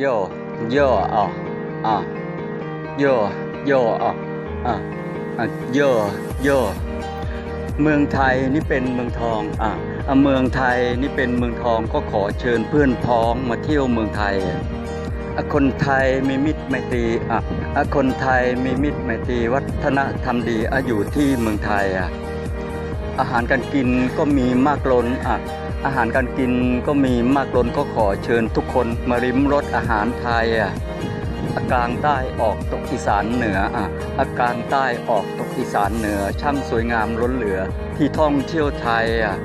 โยโยอะอะโยโยอะอะอะโยโยเมืองไทยนี่เป็นเมืองทองอะเมืองไทยนี่เป็นเมืองทองก็ขอเชิญเพื่อนพ้องมาเที่ยวเมืองไทยอะคนไทยมีมิตรไมตรีอะคนไทยมีมิตรไมตรีวัฒนธรรมดีอะอยู่ที่เมืองไทยอะอาหารการกินก็มีมากล้นอะ อาหารการกินก็มีมากล้นก็ขอเชิญทุกคนมาริมรสอาหารไทยอะอากลางใต้ออกตกอีสานเหนืออะอากลางใต้ออกตกอีสานเหนือ ช่างสวยงามล้นเหลือ ที่ท่องเที่ยวไทยอะ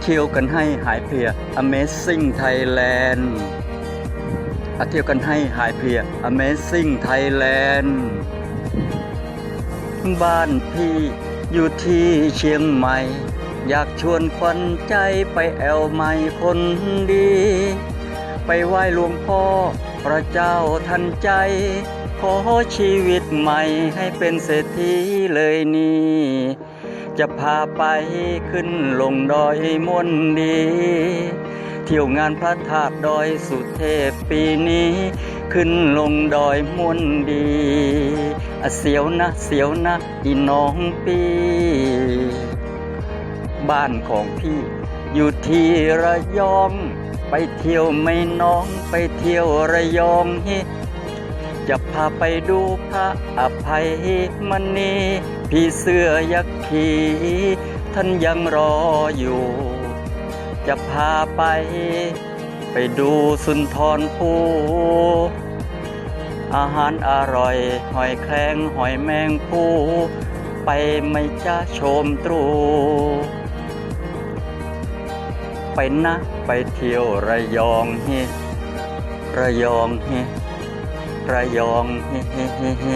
เที่ยวกันให้หายเพลีย Amazing Thailand เที่ยวกันให้หายเพลีย Amazing Thailand บ้านพี่อยู่ที่เชียงใหม่ อยากชวนควันใจไปแอวใหม่คนดี ไปไหว้หลวงพ่อพระเจ้าทันใจ ขอชีวิตใหม่ให้เป็นเศรษฐีเลยนี่ จะพาไปขึ้นลงดอยมวนดี เที่ยวงานพระธาตุดอยสุเทพปีนี้ ขึ้นลงดอยมวนดีเสียวนะเสียวนะอีน้องปี บ้านของพี่ อยู่ที่ระยอง ไปเที่ยวไม่น้องไปเที่ยวระยองเฮจะพาไปดูพระอภัยมณีพี่เสื้อยักษ์ขีท่านยังรออยู่ จะพาไป ไปดูสุนทรภูอาหารอร่อย หอยแครงหอยแมงภูไปไม่จ้าชมตรู ไปนะไปเที่ยวระยองเฮระยองเฮระยองเฮเฮเฮเฮ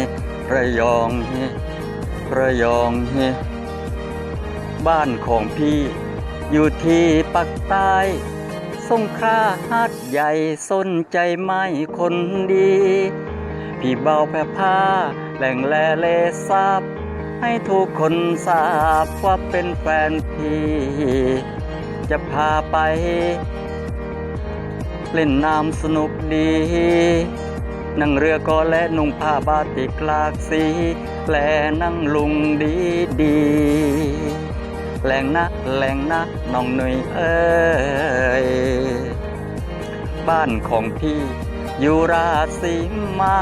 ระยองเฮระยองเฮบ้านของพี่อยู่ที่ปักใต้สงขลาหาดใหญ่สนใจไหมคนดี พี่เบาแผ่ผ้าแหล่งแลเลทราบให้ทุกคนทราบว่าเป็นแฟนพี่ จะพาไป เล่นน้ำสนุกดี นั่งเรือก็และนุ่งผ้าบาติกหลากสี และนั่งลุงดีดีแหลงนะแหลงนะน้องหนุ่ยเอ้ยบ้านของพี่อยู่ราศีมา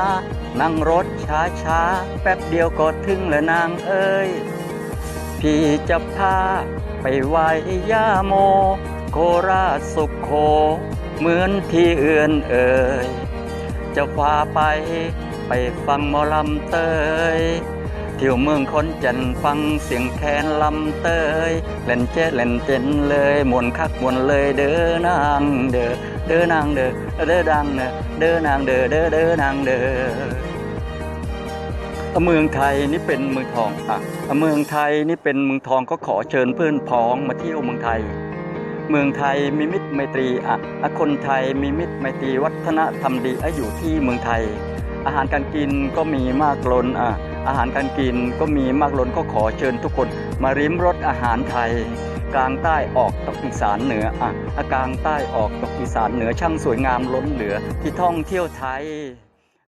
นั่งรถช้าช้าแป๊บเดียวก็ถึงแล้วนางเอ้ย พี่จะพาไปไหว้ย่าโม โคราชสุขโข เหมือนที่เอื่อนเอ่ย จะพาไปไปฟังหมอลำเตยเที่ยวเมืองคนจันทน์ฟังเสียงแคนลำเตยเล่นเจ๊เล่นเต้นเลยมวนคักมวนเลยเด้อนางเด้อเด้อนางเด้อเด้อดังเด้อเด้อนางเด้อเด้อเด้อนางเด้อ เมืองไทยนี่เป็นเมืองทองอะเมืองไทยนี่เป็นเมืองทองก็ขอเชิญเพื่อนพ้องมาเที่ยวเมืองไทย เมืองไทยมีมิตรไมตรีอะคนไทยมีมิตรไมตรีวัฒนธรรมดีอยู่ที่เมืองไทย อาหารการกินก็มีมากล้นอะอาหารการกินก็มีมากล้นก็ขอเชิญทุกคนมาริมรสอาหารไทย กลางใต้ออกตกอีสานเหนืออะกลางใต้ออกตกอีสานเหนือช่างสวยงามล้นเหลือที่ท่องเที่ยวไทย